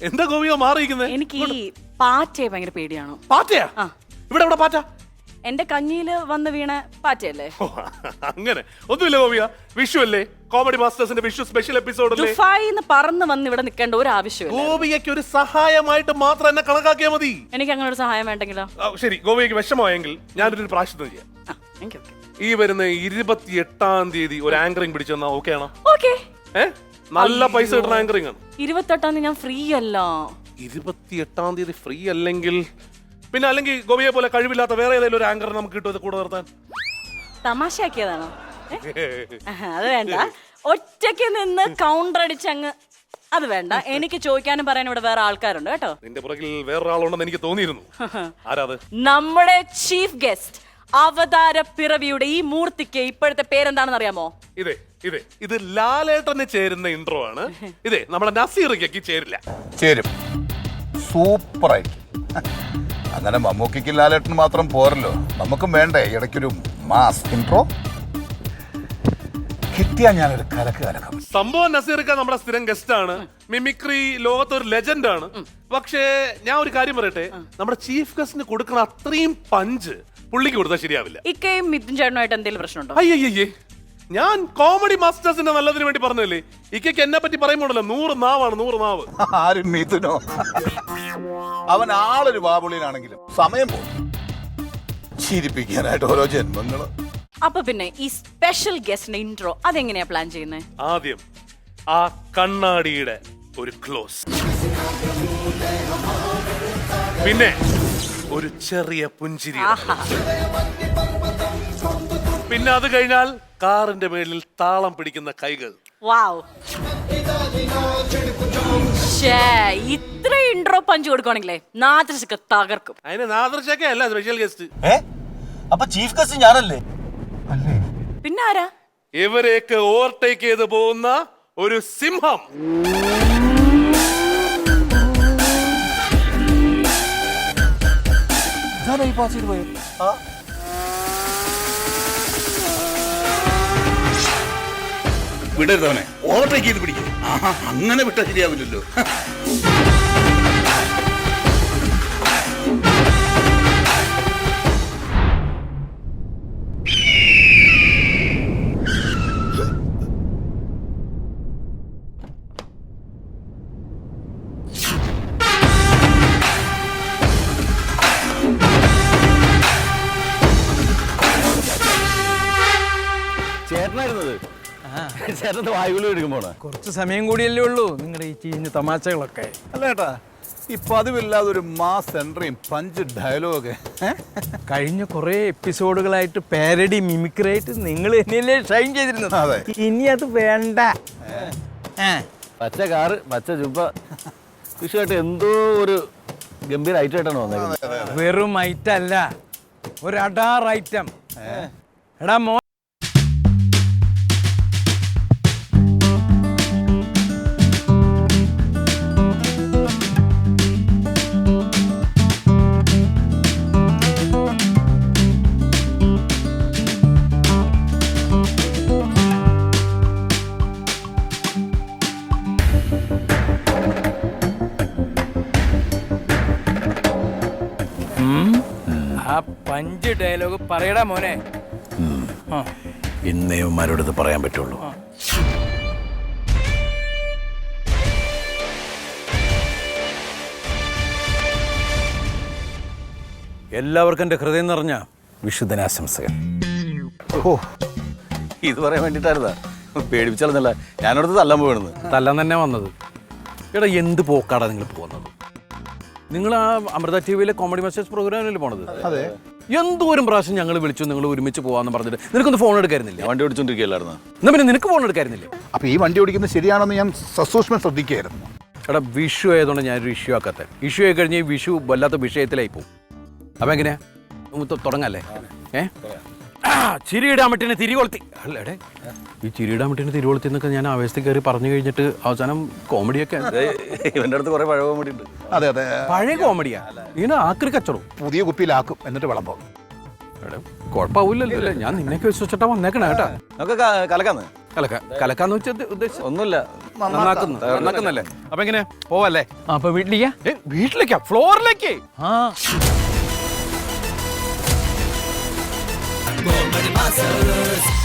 എന്താ ഗോപിക മാറിയിരിക്കുന്നത് എനിക്ക് ഈ പാറ്റയെ ഭയങ്കര പേടിയാണോ? പാറ്റയാ? ആ. ഇവിടെ ഇവിടെ പാറ്റ? എന്റെ കഞ്ഞിയിൽ വന്ന് വീണ പാറ്റയല്ലേ? ഓ, അങ്ങനെ. ഒന്നുമില്ല ഗോപിക. വിഷു അല്ലേ? കോമഡി മാസ്റ്റേഴ്സിന്റെ വിഷു സ്പെഷ്യൽ എപ്പിസോഡ് അല്ലേ? ദുഫായിന്ന് പറന്ന് വന്ന് ഇവിടെ നിൽക്കേണ്ട ഒരു ആവശ്യമില്ല. ഗോപികയ്ക്ക് ഒരു സഹായമായിട്ട് മാത്രം എന്നെ കണക്കാക്കിയാൽ മതി. എനിക്ക് അങ്ങനെ ഒരു സഹായം വേണ്ടെങ്കിലോ? ആ, ശരി. ഗോപികയ്ക്ക് വിഷമമായെങ്കിൽ ഞാനൊരു പ്രാവശ്യം ചെയ്യാം. ആ എനിക്ക് ഓക്കെ ഈ വരുന്ന ഇരുപത്തി എട്ടാം തീയതി ഒരു ആങ്കറിംഗ് പിടിച്ചു തന്നാ ഓക്കെ ആണോ? ഓക്കെ ഏ? നല്ല പൈസ കിട്ടുന്ന ആങ്കറിംഗ് ആണ്. ഇരുപത്തെട്ടാം തീയതി ഞാൻ ഫ്രീ അല്ല. ഇരുപത്തിയെട്ടാം തീയതി ഫ്രീ അല്ലെങ്കിൽ പിന്നെ അല്ലെങ്കിൽ ഗോപിയെ പോലെ കഴിവില്ലാത്ത വേറെ ഏതെങ്കിലും ഒരു ആങ്കർ നമുക്ക് കിട്ടും ഇത് കൂടെ നിർത്താൻ? തമാശയാക്കിയതാണോ? ഏ? ആഹാ, അത് വേണ്ട. ഒറ്റയ്ക്ക് നിന്ന് കൗണ്ടർ അടിച്ചങ്ങ് അത് വേണ്ട. എനിക്ക് ചോദിക്കാനും പറയാനും ഇവിടെ വേറെ ആൾക്കാരുണ്ട് കേട്ടോ. നിന്റെ പുറകിൽ വേറൊരാളുണ്ടെന്ന് എനിക്ക് തോന്നിയിരുന്നു. ആരാത്? നമ്മുടെ ചീഫ് ഗസ്റ്റ് അവതാര പിറവിയുടെ ഈ മൂർത്തിക്ക് ഇപ്പോഴത്തെ പേരെന്താണെന്ന് അറിയാമോ ഇതേ ഇതേ ഇത് ലാലേട്ടന് ചേരുന്ന ഇൻട്രോ ആണ്. ഇതേ നമ്മളെ നസീറിക്ക് ചേരില്ല. ചേരും. സൂപ്പറായിട്ട് അങ്ങനെ മമ്മൂക്കിക്ക് ലാലേട്ടൻ മാത്രം പോരല്ലോ. നമുക്കും വേണ്ടേ ഇടയ്ക്കൊരു മാസ് ഇൻട്രോ കിട്ടിയാ ഞാനൊരു കലക്ക് കലക്കം. സംഭവം നസീറിക്ക നമ്മുടെ സ്ഥിരം ഗസ്റ്റ് ആണ്. മിമിക്രി ലോകത്ത് ഒരു ലെജൻഡ് ആണ്. പക്ഷേ ഞാൻ ഒരു കാര്യം പറയട്ടെ? നമ്മുടെ ചീഫ് ഗസ്റ്റിന് കൊടുക്കുന്ന അത്രയും പഞ്ച് പുള്ളിക്ക് കൊടുത്താൽ ശരിയാവില്ല. ഇക്കയും മിഥുൻ ചേട്ടനുമായിട്ട് എന്തെങ്കിലും പ്രശ്നമുണ്ടോ? അയ്യേ ഞാൻ കോമഡി മാസ്റ്റേഴ്സിന്റെ നല്ലതിന് വേണ്ടി പറഞ്ഞല്ലേ ഇക്കയ്ക്ക് എന്നെ പറ്റി പറയുമ്പോഴല്ലോ നൂറ് നാവാണ് നൂറ് നാവ്. ആരും മിഥുനോ? അവൻ ആളൊരു ബാബുളിയിലാണെങ്കിലും സമയം പോകും ചിരിപ്പിക്കാനായിട്ട് ഓരോ ജന്മങ്ങൾ. അപ്പൊ പിന്നെ ഈ സ്പെഷ്യൽ ഗസ്റ്റിന്റെ ഇൻട്രോ അതെങ്ങനെയാ പ്ലാൻ ചെയ്യുന്നത് ആദ്യം ആ കണ്ണാടിയുടെ ഒരു ക്ലോസ് പിന്നെ ഒരു ചെറിയ പുഞ്ചിരി ആഹാ. പിന്നെ അത് കഴിഞ്ഞാൽ കാറിന്റെ മേളിൽ താളം പിടിക്കുന്ന കൈകൾ. ഇത്ര ഇൻട്രോ പഞ്ച് കൊടുക്കുവാണെങ്കിലേ നാദൃശക്ക് തകർക്കും. അതിന് നാദർശക്ക അല്ല സ്പെഷ്യൽ ഗസ്റ്റ് അപ്പൊ ചീഫ് ഗസ്റ്റ് ഞാനല്ലേ? പിന്നെ ആരാ ഇവരെയൊക്കെ ഓവർടേക്ക് ചെയ്ത് പോകുന്ന ഒരു സിംഹം. പാസ് ചെയ്ത് പോയത് ആ വിടരുത് അവനെ. ഓവർടേക്ക് ചെയ്ത് പിടിക്കും. ആഹാ അങ്ങനെ വിട്ടാൽ ശരിയാവില്ലല്ലോ. ചേട്ടനായിരുന്നത്. ചേട്ടന്റെ വായുവിൽ എടുക്കുമ്പോൾ കുറച്ച് സമയം കൂടിയല്ലേ ഉള്ളൂ. നിങ്ങളുടെ ഈ ചീഞ്ഞ തമാശകളൊക്കെ. അല്ല ഏട്ടാ ഈ പതിവില്ലാതെ ഒരു മാസ് എൻട്രിയും പഞ്ച് ഡയലോഗ് കഴിഞ്ഞ കുറേ എപ്പിസോഡുകളായിട്ട് പാരഡി മിമിക്രി ആയിട്ട് നിങ്ങൾ തന്നെയല്ലേ ഷൈൻ ചെയ്തിരുന്നത്. അതെ. ഇനി അത് വേണ്ട. പച്ച കാറ് പച്ച ജുബ വിഷയമായിട്ട് എന്തോ ഒരു ഗംഭീര ഐറ്റമായിട്ടാണ് വന്നേക്കുന്നത്. വെറും ഐറ്റം അല്ല. ഒരു അഡാർ ഐറ്റം എടാ മോ ആ പഞ്ച് ഡയലോഗ് പറയടാ മോനെ. ആ. ഇന്നേവന്മാരോട് ഇത് പറയാൻ പറ്റുള്ളൂ. എല്ലാവർക്കും എന്റെ ഹൃദയം നിറഞ്ഞ വിശുദ്ധനാശംസകൾ. ഓ ഇത് പറയാൻ വേണ്ടിയിട്ടായിരുന്നാ? പേടിപ്പിച്ചാലെന്നല്ല ഞാനോടത്ത് തല്ലാൻ പോകണമെന്ന് തല്ലാൻ തന്നെ വന്നത്. എടാ എന്ത് പോക്കാടാ നിങ്ങൾ പോകുന്നത്? നിങ്ങൾ ആ അമൃത ടി വിയിലെ കോമഡി മെസ്സേജ് പ്രോഗ്രാമിൽ പോണത്? അതെ. എന്തോരം പ്രാവശ്യം ഞങ്ങൾ വിളിച്ചു നിങ്ങൾ ഒരുമിച്ച് പോവാന്ന് പറഞ്ഞിട്ട്? നിനക്കൊന്ന് ഫോൺ എടുക്കായിരുന്നില്ല? വണ്ടി ഓടിച്ചോണ്ടിരിക്കുകയല്ലായിരുന്നു? എന്നാ പിന്നെ നിനക്ക് ഫോൺ എടുക്കായിരുന്നില്ല? അപ്പൊ ഈ വണ്ടി ഓടിക്കുന്നത് ശരിയാണെന്ന് ഞാൻ സസൂക്ഷ്മം ശ്രദ്ധിക്കുകയായിരുന്നു. എടാ വിഷു ആയതുകൊണ്ട് ഞാനൊരു ഇഷ്യൂ ആക്കാത്ത. ഇഷ്യൂ ആയി കഴിഞ്ഞ് ഈ വിഷു വല്ലാത്ത വിഷയത്തിലായി പോകും അപ്പൊ എങ്ങനെയാ? തുടങ്ങല്ലേ? ഏഹ് ചിരിയിടാൻ പറ്റിനെ തിരികൊളുത്തി. അല്ലേ ഈ ചിരിയിടാൻ പറ്റിനെ തിരികൊളുത്തി എന്നൊക്കെ ഞാൻ ആവേശത്തിൽ കയറി പറഞ്ഞു കഴിഞ്ഞിട്ട് അവസാനം കോമഡിയൊക്കെ ഇവന്റെ അടുത്ത് കുറെ പഴയ കോമഡി ഉണ്ട്. അതെ അതെ. പഴയ കോമഡിയാ? ഇങ്ങനെ ആക്രി കച്ചടവും പുതിയ കുപ്പിയിലാക്കും എന്നിട്ട് വിളമ്പോ. കുഴപ്പമില്ലല്ലോ ഞാൻ നിന്നെയൊക്കെ വിശ്വസിച്ചിട്ടാ വന്നേക്കണേ കേട്ടാ. നമുക്ക് കലക്കാന്ന്? കലക്ക കലക്കാന്ന് വെച്ചത് ഉദ്ദേശം ഒന്നുമില്ല. നന്നാക്കുന്നു നന്നാക്കുന്നല്ലേ? അപ്പൊ എങ്ങനെ? പോവല്ലേ? അപ്പൊ വീട്ടിലേക്കാ വീട്ടിലേക്കാ? ഫ്ലോറിലേക്ക്? ആ. Bunları basarız